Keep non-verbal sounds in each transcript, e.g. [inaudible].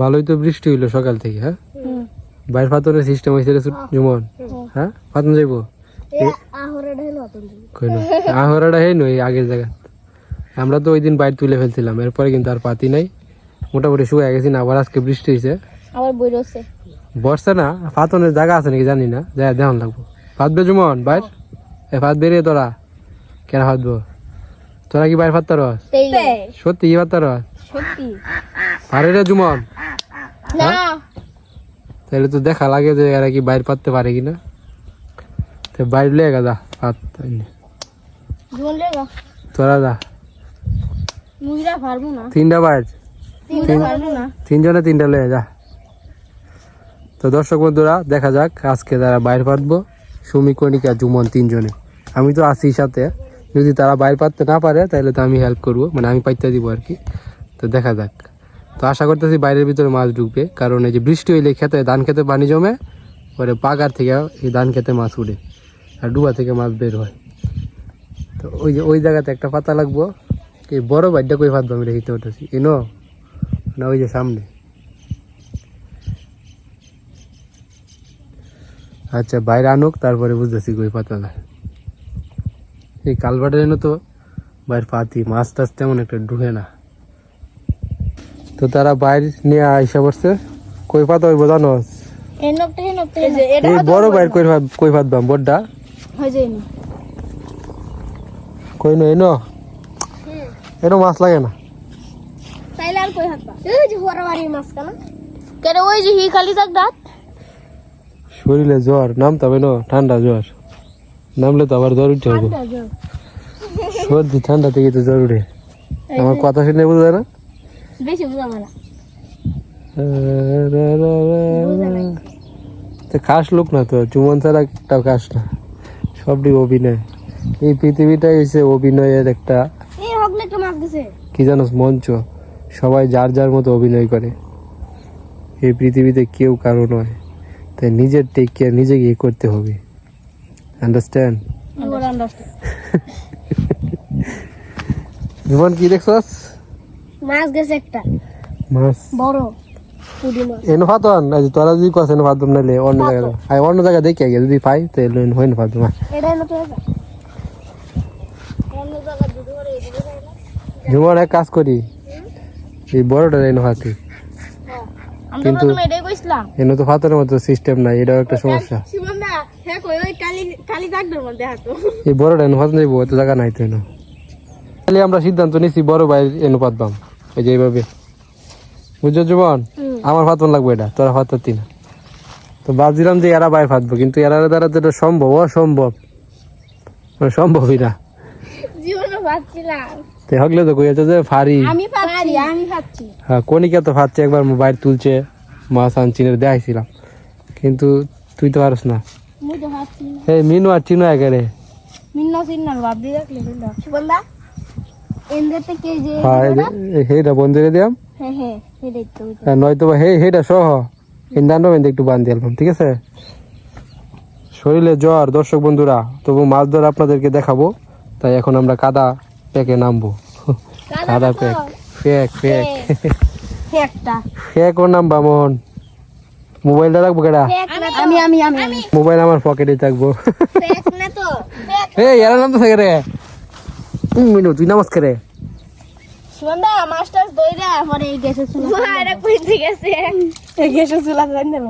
ভালোই তো বৃষ্টি হইল সকাল থেকে হ্যাঁ? বাইর পাতনের সিস্টেম হয়েছে রে জুমন। হ্যাঁ? পাতন যাইবো? আহরাটা হে নই আগের জায়গা আমরা তো ওই দিন বাইর তুলে ফেলছিলাম এরপরে কিন্তু আর পাতি নাই। মোটামুটি শুয়ে গেছি না আবার আজকে বৃষ্টি হয়েছে আবার বর্ষা না ফাতনের জায়গা আছে নাকি জানি না যাই দেখান লাগবো। ফাতবে জুমন বাইর? এ ফাত বেরিয়ে তোরা। কেন ফাতবো? তোরা কি বাইর ফাততার সত্যি কি ফাততার সত্যি? পারে রে জুমন। না। তাহলে তো দেখা লাগে যে এরা কি বাইর পাততে পারে কিনা। তো বাইর লে গা যা পাত জীবন লেগা তোরা যা। মুইরা পারব না। তিনটা তিনজনে তিনটা লয়ে যা। তো দর্শক বন্ধুরা দেখা যাক আজকে তারা বাইর পাতবো। সুমি কণিকা জুমন তিনজনে। আমি তো আছি সাথে। যদি তারা বাইর পাততে না পারে তাহলে তো আমি হেল্প করব। মানে আমি পাইতে দিব আর কি। তো দেখা যাক। তো আশা করতেছি বাইরের ভিতরে মাছ ঢুকবে, কারণ এই যে বৃষ্টি হইলে খেতে, ধান খেতে পানি জমে, পরে পাগার থেকে এই ধান খেতে মাছ উঠে আর ডুবা থেকে মাছ বের হয়। তো ওই যে ওই জায়গাতে একটা পাতা লাগবো, এই বড় বাইরটা কই পাতবো আমি রেখে উঠেছি ইনো না ওই যে সামনে। আচ্ছা বাইরে আনুক, তারপরে বুঝতেছি কই পাতা না। এই কালবাটের এনে তো বাইরে পাতি মাছ টাছ তেমন একটা ঢুকে না। তো তারা বাইরে নিয়ে আইসা পড়ছে। কই পাতা হইব জানো? এই বড় বাইর কই ভাত কই পাতবাম বড়টা। কই নো এনো এনো মাছ লাগে না। তাইলে আর কই হাতবা এই যে হোরাবাড়ি মাছ কানা কেন ওই যে হি খালি থাক দাঁত। শরীরে জ্বর নামতে হবে না ঠান্ডা জ্বর। নামলে তো আবার জ্বর উঠে হবে সর্দি ঠান্ডা থেকে তো জ্বর উঠে। আমার কথা শুনে বুঝবে না? বেশি বুঝাবো না। তো খাস লোক না তো চুমন ছাড়া একটাও খাস না। সবটি অভিনয়। এই পৃথিবীটাই হয়েছে অভিনয়ের একটা একটা কি জানোস মঞ্চ। সবাই যার যার মতো অভিনয় করে। এই পৃথিবীতে কেউ কারও নয়। তাই নিজের টেক কেয়ার নিজেকে করতে হবে। আন্ডারস্ট্যান্ড জীবন কি দেখছস? মাছ গেছে একটা। মাছ? বড় আজ তোরা যদি কস এনো ফাতম নাইলে অন্য জায়গায় আই অন্য জায়গায় দেখে আগে যদি পাই হয় না ফাতম এটা নতো এটা অন্য জায়গা দুটো করে এদিকে যায় না জীবন এক কাজ করি। এই বড়টা এনো ফাতি কিন্তু- এটাই কইছিলাম। এনো তো ফাতনের মতো সিস্টেম নাই এটাও একটা সমস্যা। শিবন দা হ্যাঁ কই ওই কালি কালি দাগদের মধ্যে হাতো এই বড়টা এনো এত জায়গা নাই তো এনো তাহলে আমরা সিদ্ধান্ত নিছি বড় ভাই এনো পাতবাম এই যে এইভাবে। বুঝছ জীবন আমার ফাতন লাগবে এটা তোরা ফাততি না তো ভাবছিলাম যে এরা বাইর ফাতবো কিন্তু এরা দ্বারা তো এটা সম্ভব অসম্ভব। মানে সম্ভবই না। জীবনে ভাবছিলাম। তো হকলে তো কইয়াছে যে ফারি। আমি পাচ্ছি আমি পাচ্ছি হ্যাঁ কনিকা তো ফাচ্ছে একবার মোবাইল তুলছে মাছ আনচিনের দেখাইছিলাম। কিন্তু তুই তো পারস না। মুই তো মিনু আর চিনু একেরে মিন্না সিন্নার ভাব দিয়ে রাখলে এন্দেতে কে যে হ্যাঁ হেটা বন্ধুরে দিয়াম। হ্যাঁ হ্যাঁ এটাই তো আর নয়তো হে হেটা সহ। ইন্দানো বেঁধে একটু বান্ধি আলবাম ঠিক আছে? শরীরে জ্বর দর্শক বন্ধুরা তবু মাছ ধর আপনাদেরকে দেখাবো। তাই এখন আমরা কাদা প্যাকে নামবো। কাদা প্যাক ফেক ফেক। প্যাক ও নামবা মোহন। মোবাইলটা রাখব কেডা? আমি আমি আমি আমি মোবাইল আমার পকেটে থাকব। পেক এই এরা নাম তো থাকে রে। তিন মিনিট তুই নামাজ করে শিবন মাস্টার দইরা পরে এই গেছে চুলা আরে কই ঠিক আছে এই গেছে চুলা জান দেব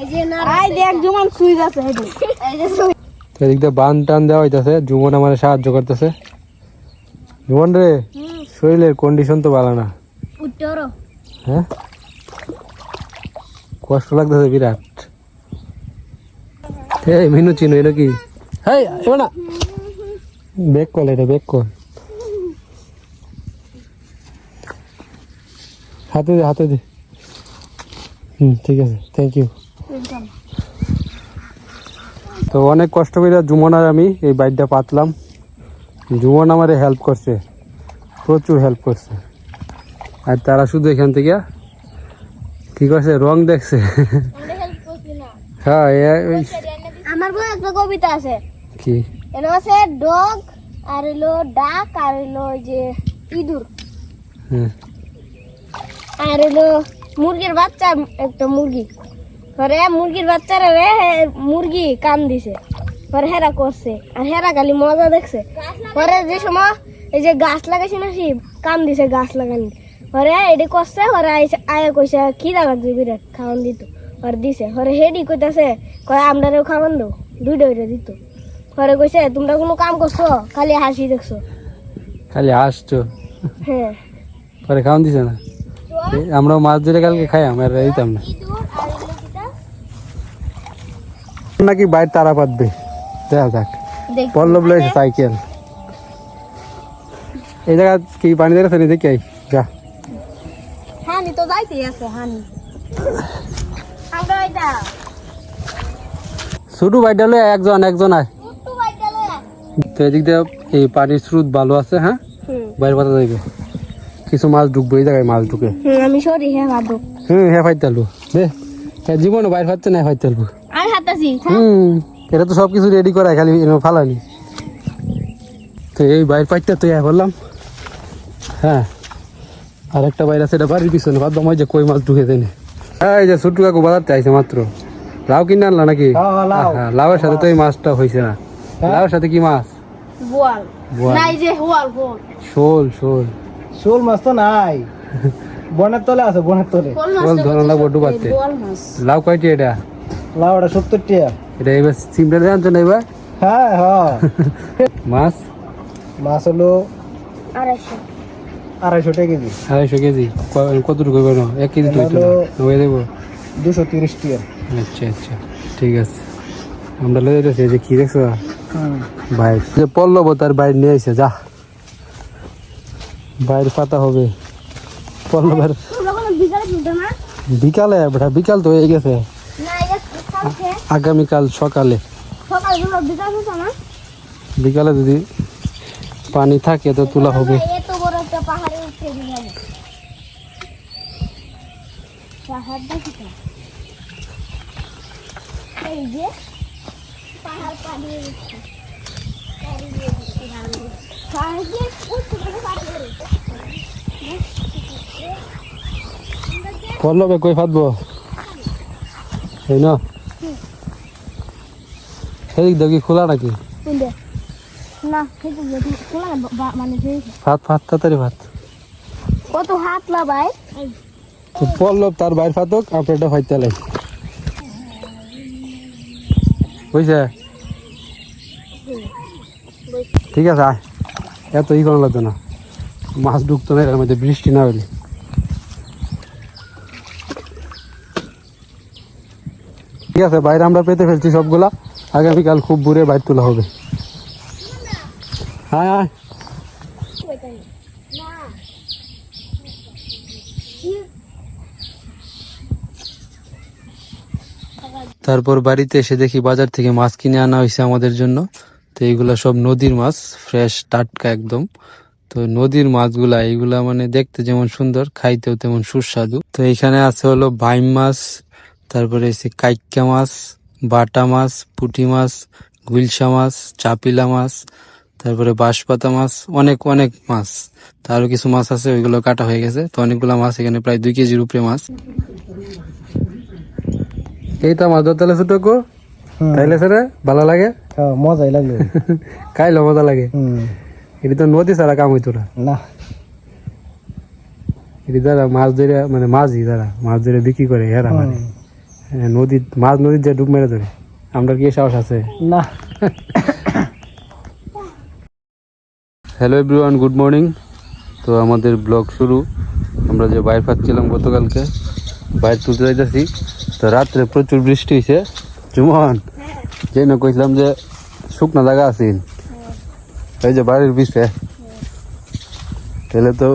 এই যে না আই দেখ জুমান সুই যাচ্ছে এই যে এদিক দিয়ে বান টান দেওয়া হইতাছে জুমন আমার সাহায্য করতেছে। জুমন রে শরীরের কন্ডিশন তো ভালো না। হ্যাঁ? কষ্ট লাগতেছে বিরাট। এই মিনু চিনু এটা কি হেই এবার না। বেক কল এটা বেক কল। হাতে দে হাতে দে। হুম ঠিক আছে থ্যাংক ইউ তো অনেক কষ্ট করে জুমন আর আমি এই বাইকটা পাতলাম। জুমন আমারে হেল্প করছে প্রচুর হেল্প করছে। আর তারা শুধু এখান থেকে কি করছে? রং দেখছে। হ্যাঁ আমার বই একটা কবিতা আছে। কি? এর আছে ডগ আর হলো ডাক আর হলো যে ইঁদুর। হুম আর হলো মুরগির বাচ্চা একটা মুরগি। পরে মুরগির বাচ্চারা রে মুরগি কাম দিছে। পরে হেরা করছে আর হেরা খালি মজা দেখছে। পরে যে সময় এই যে গাছ লাগাইছে না সে কাম দিছে গাছ লাগানি। পরে এটি করছে পরে আয়া কইছে খিদা লাগছে বিরাট খাওয়ান দিত। পরে দিছে পরে হেডি কইতাছে কয় আমরাও খাওয়ান দো দুইটা দুইটা দিত। পরে কইছে তোমরা কোনো কাম করছ? খালি হাসি দেখছ। খালি আসছো হ্যাঁ। পরে খাওয়ান দিছে না? আমরাও মাছ ধরে কালকে খাই আমরা দিতাম না। নাকি বাইরে তারা পাতবে? দেখা যাক। পল্লব লয়েছে সাইকেল। এই জায়গা কি পানি দেখেছে নি দেখি যা। হানি তো যাইতেই আছে হানি। আমরা এটা ছোট বাইটা লয়ে একজন একজন আয়। তো এদিক দিয়ে এই পানির স্রোত ভালো আছে হ্যাঁ? বাইরে পাতা যাইবে। কিছু মাছ ঢুকবে এই জায়গায় মাছ ঢুকে। হুম, আমি সরি হ্যাঁ ভাবো। হুম হ্যাঁ ফাইতালু দে হ্যাঁ জীবনও বাইরে পাচ্ছে না ফাইতালু আর হাতাছি হুম এটা তো সব কিছু রেডি করা খালি ফালানি। তো এই বাইর পাইতে তো ইয়া করলাম হ্যাঁ আর একটা বাইর আছে এটা বাড়ির পিছনে ভাবলাম ওই যে কই মাছ ঢুকে দেনে। এই যে ছোট্টু কাকু বাজারতে আইছে মাত্র। লাউ কিনে আনলা নাকি? হ্যাঁ লাউয়ের সাথে তো এই মাছটা হয়েছে না। লাউয়ের সাথে কি মাছ? বোয়াল। বোয়াল। নাই যে হোয়াল হোয়াল শোল শোল। শোল মাছ তো নাই। বনের তলে আছে বনের তলে। শোল ধরন লাগবো ডুবাতে লাউ কয়টি এটা? লাউটা সত্তর টাকা এটা এবার সিমটা জানছো না এবার হ্যাঁ হ্যাঁ। মাছ? মাছ হলো আড়াইশো। আড়াইশো টাকা কেজি। আড়াইশো কেজি। কতটুকু না এক কেজি তো হয়ে দেবো দুশো তিরিশ টাকা আচ্ছা আচ্ছা। ঠিক আছে। আমরা লয়ে যাচ্ছি যে কি দেখছ? যে পল্লব তার বাইর নিয়ে আইছে যা। বাইর পাতা হবে। পল্লবের বিকালে বেটা বিকাল তো হয়ে গেছে। আগামীকাল সকালে। বিকাল যদি পানি থাকে তো তোলা হবে। পাহাড়ে পাহাড় পল্লবে কই ফাটবো? এই না। সেদিক দেখি খোলা নাকি? না খোলা মানে যে ফাত তাড়াতাড়ি ফাত কত হাত লাগাই তো পল্লব তার বাইর ফাতক আপনারটা ফাইতে লাই। বুঝছে। ঠিক আছে আয়। এত ই করা লাগতো না। মাছ ঢুকতো না, এর মধ্যে বৃষ্টি না হলে। ঠিক আছে, বাইরে আমরা পেতে ফেলছি সবগুলা। আগামীকাল খুব বুড়ে বাইর তোলা হবে। হ্যাঁ হ্যাঁ তারপর বাড়িতে এসে দেখি বাজার থেকে মাছ কিনে আনা হয়েছে আমাদের জন্য। তো এইগুলা সব নদীর মাছ ফ্রেশ টাটকা একদম। তো নদীর মাছগুলা এইগুলা মানে দেখতে যেমন সুন্দর, খাইতেও তেমন সুস্বাদু। তো এখানে আছে হলো বাইম মাছ, তারপরে এসে কাইক্কা মাছ, বাটা মাছ, পুঁটি মাছ, গুলশা মাছ, চাপিলা মাছ, তারপরে বাঁশপাতা মাছ, অনেক অনেক মাছ। তারও কিছু মাছ আছে, ওইগুলো কাটা হয়ে গেছে। তো অনেকগুলো মাছ এখানে প্রায় দুই কেজির উপরে মাছ। এই তো আমার দোতলা ছোট। তাইলে স্যার ভালো লাগে? হ্যাঁ মজাই লাগল। [laughs] খাইলে মজা লাগে। এটি তো নদী ছাড়া কাম হইতো না। না। এটি যারা মাছ ধরে মানে মাছই যারা মাছ ধরে বিক্রি করে এরা মানে। হুম। নদী মাছ নদীর যে ডুব মেরে ধরে আমরা কি সাহস আছে? না। হ্যালো এভরিওয়ান গুড মর্নিং তো আমাদের ব্লগ শুরু। আমরা যে বাইর পাচ্ছিলাম গতকালকে বাইর তুলতে যাইতেছি। তো রাত্রে প্রচুর বৃষ্টি হয়েছে জুমন যে না কইছিলাম যে শুকনা জায়গা আছে এই যে বাড়ির পিছে। তাহলে তো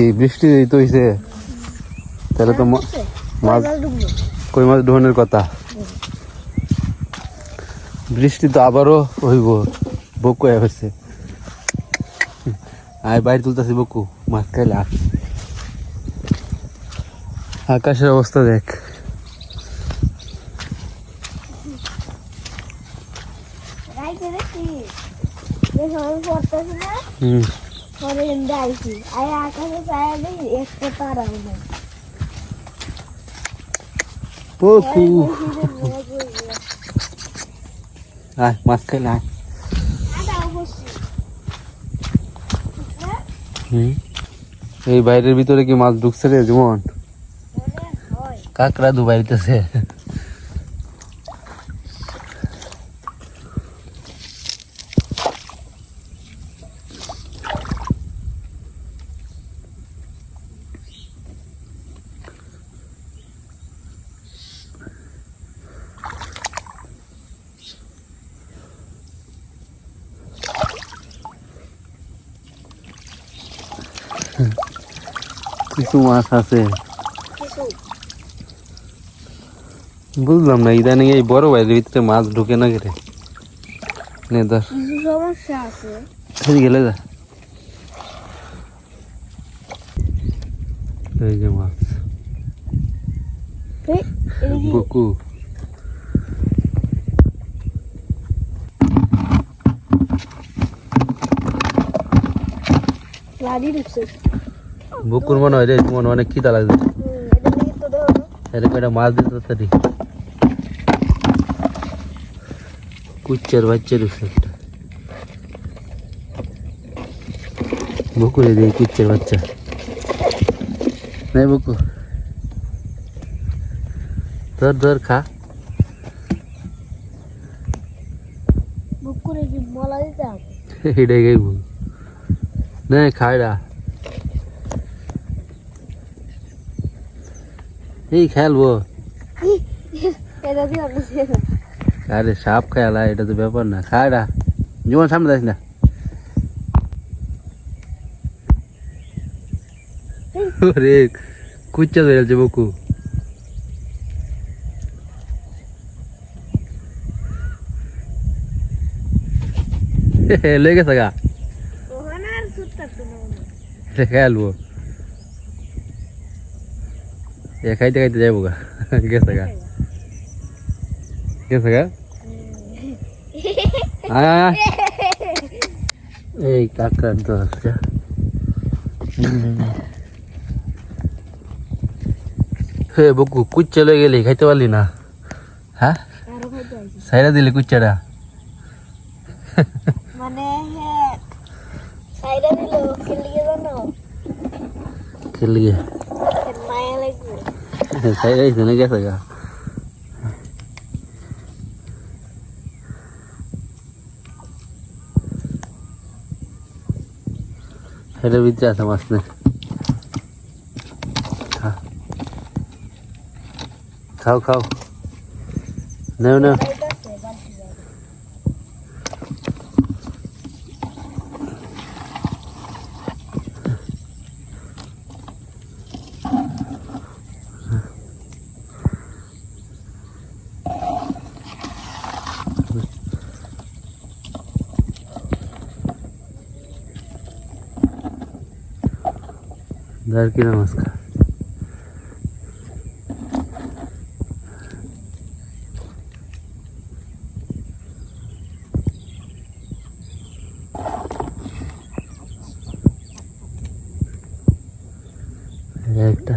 এই বৃষ্টি তো হয়েছে তাহলে তো মাছ কই মাছ ঢোনের কথা? বৃষ্টি তো আবারও হইব বকু হয়েছে আয় বাইরে তুলতেছি বকু মাছ খাইলে। আকাশের অবস্থা দেখ রাইতে দেখছি দেখো আমি পড়তেছি না হুম পরে এমনি আইছি আয় আকাশে চায়া দেখি একটা তারা নেই বকু আয় মাছ খাইলে আয় হুম এই বাইরের ভিতরে কি মাছ ঢুকছে রে যেমন কাকড়া দু কিছু মাছ আছে বুঝলাম না ইদানিং এই বড় বাইরের ভিতরে মাছ ঢুকে না গেলে নে ধর কিছু সমস্যা আছে খেয়ে গেলে যা এই যে মাছ এই, এদিকে বকু লাড়ি ঢুকছে বকুর মনে হয় রে মনে অনেক খিদা লাগছে। হুম, এটা দিকে তো দেখো না। এরকম একটা মাছ দিতে তাড়াতাড়ি কুচ্চার বাচ্চা ঢুকছে একটা বকুরে দিয়ে কুচ্চার বাচ্চা। নাই বকু। ধর ধর খা। বুক করে কি মলা দিতে হবে? [laughs] এটাই গাইব না খায়রা এই খেলব। আরে সাপ খেলা এটা তো ব্যাপার না। খায়রা জীবন সামনে যাস না। রে কুচ্চা ধরে যাচ্ছে বকু। লেগে থাকা খেলব। এ খাইতে খাইতে যাব গা। গেছে গা। গেছে গা। এই কাকার দশটা হে বকু কুচ্চা লয়ে গেলি খাইতে পারলি না? হ্যাঁ? সাইরা দিলি কুচ্চাটা? মানে খেলি লাগবে সাইরা দিছে না গেছে গা। হেটার ভিতরে আছে মাছ না। খাও খাও। নেও নেও। ধর কিনা মাছ খা এই একটা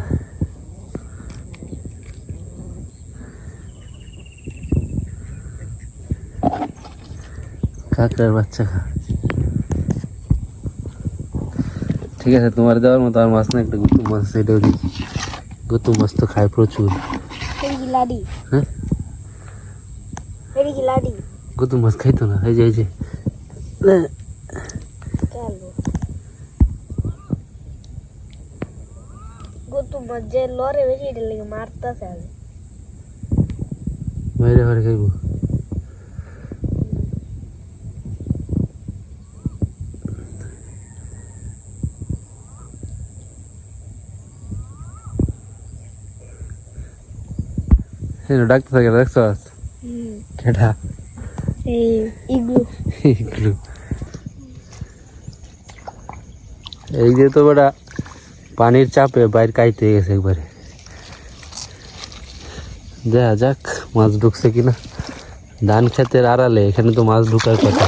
কাকড়ার বাচ্চা খা ঠিক আছে তোমার দেওয়ার মতো আর মাছ না একটা গুতুম মাছ আছে, এটাও দিই গুতুম মাছ তো খায় প্রচুর এই কি লাডি হ্যাঁ এই কি লাডি গুতুম মাছ খাইতো না এই যে এই যে চলো গোতু মজে লরে বেশি এটা লেগে মারতাছে আগে বাইরে বাইরে খাইবো হ্যাঁ ডাক্তার থাকে দেখছ হুম কেটা এই ইগলু এগুলো এই যে তো বেটা পানির চাপে বাইরে কাইতে গেছে একবারে দেখা যাক মাছ ঢুকছে কিনা ধান ক্ষেতের আড়ালে এখানে তো মাছ ঢুকার কথা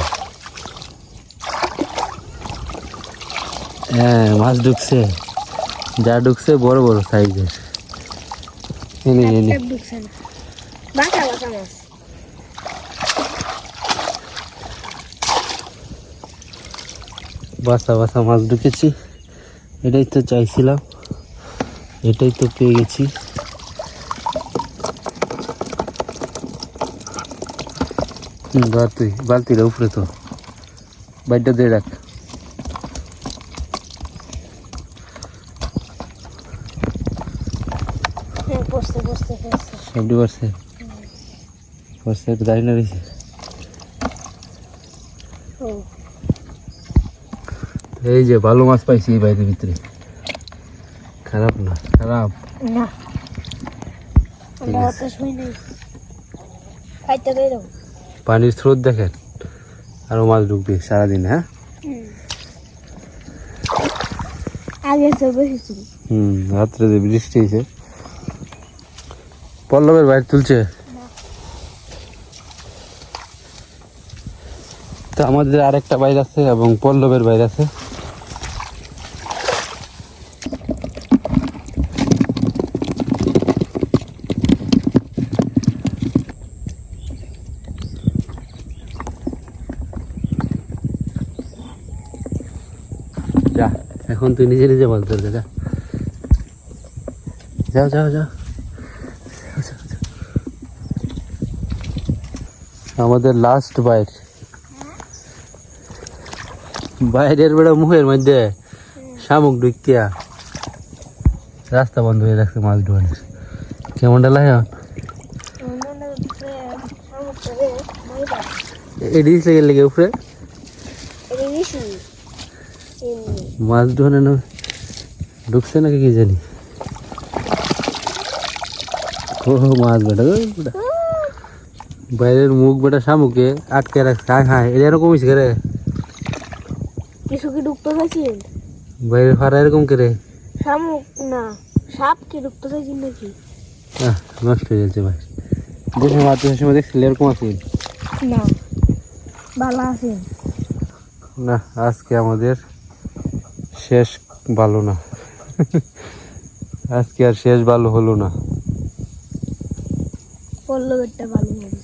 হ্যাঁ মাছ ঢুকছে যা ঢুকছে বড় বড় সাইজের এনে এনে ঢুকছে না বাঁচা বাঁচা মাছ বাসা বাসা মাছ ঢুকেছি। এটাই তো চাইছিলাম। এটাই তো পেয়ে গেছি। ধর তুই বালতিটা উপরে তো। বাইরটা দিয়ে রাখ। হ্যাঁ সবটি পারছে পারছে একটু দাঁড়িয়ে না রয়েছে এই যে ভালো মাছ পাইছি এই বাইরের ভিতরে খারাপ না খারাপ না পানির স্রোত দেখেন আরও মাছ ঢুকবে সারাদিন হ্যাঁ আগে হুম রাত্রে যে বৃষ্টি হয়েছে পল্লবের বাইরে তুলছে তো আমাদের আরেকটা বাইর আছে এবং পল্লবের বাইর আছে। যা, এখন তুই নিজে নিজে বল তোর, যা যাও যাও যাও। আমাদের লাস্ট বাইর। বাইরের বেড়া মুখের মধ্যে শামুক ঢুকিয়া রাস্তা বন্ধ হয়ে রাখছে মাছ ঢুকানোর কেমনটা লাগে লেগে উপরে। মাছ ঢুকছে নাকি কি জানি? মাছ বেটা বেটা। বাইরের মুখ বেটা শামুকে আটকে রাখছে। এরকম হয়েছে চাইছেন বাইরের ফাড়া এরকম করে? শামুক? না সাপ কি ডুবতে চাইছেন নাকি? আহ, নষ্ট হয়ে যাচ্ছে ভাই। দেখে মাত্র সময় দেখছিলে এরকম আছে না ভালো আছেন। না আজকে আমাদের শেষ ভালো না। আজকে আর শেষ ভালো হলো না। পল্লবেরটা ভালো হবে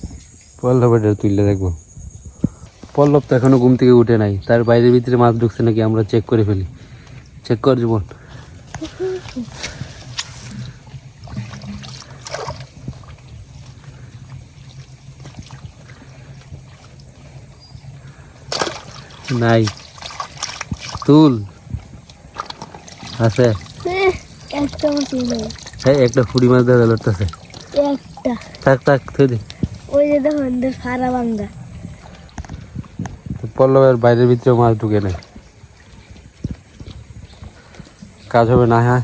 পল্লব তুললে দেখব। পল্লব তো এখনও ঘুম থেকে উঠে নাই। তার বাইরের ভিতরে মাছ ঢুকছে নাকি আমরা চেক করে ফেলি। চেক কর জীবন। নাই। তুল। আছে। একটা হ্যাঁ একটা ফুড়ি মাছ দেখা লড়তেছে একটা। থাক থাক থই দে। ওই যে দেখুন ফাড়া বাঙ্গা পল্লবের বাইরের ভিতরে মাছ ঢুকে নেই কাজ হবে না হ্যাঁ?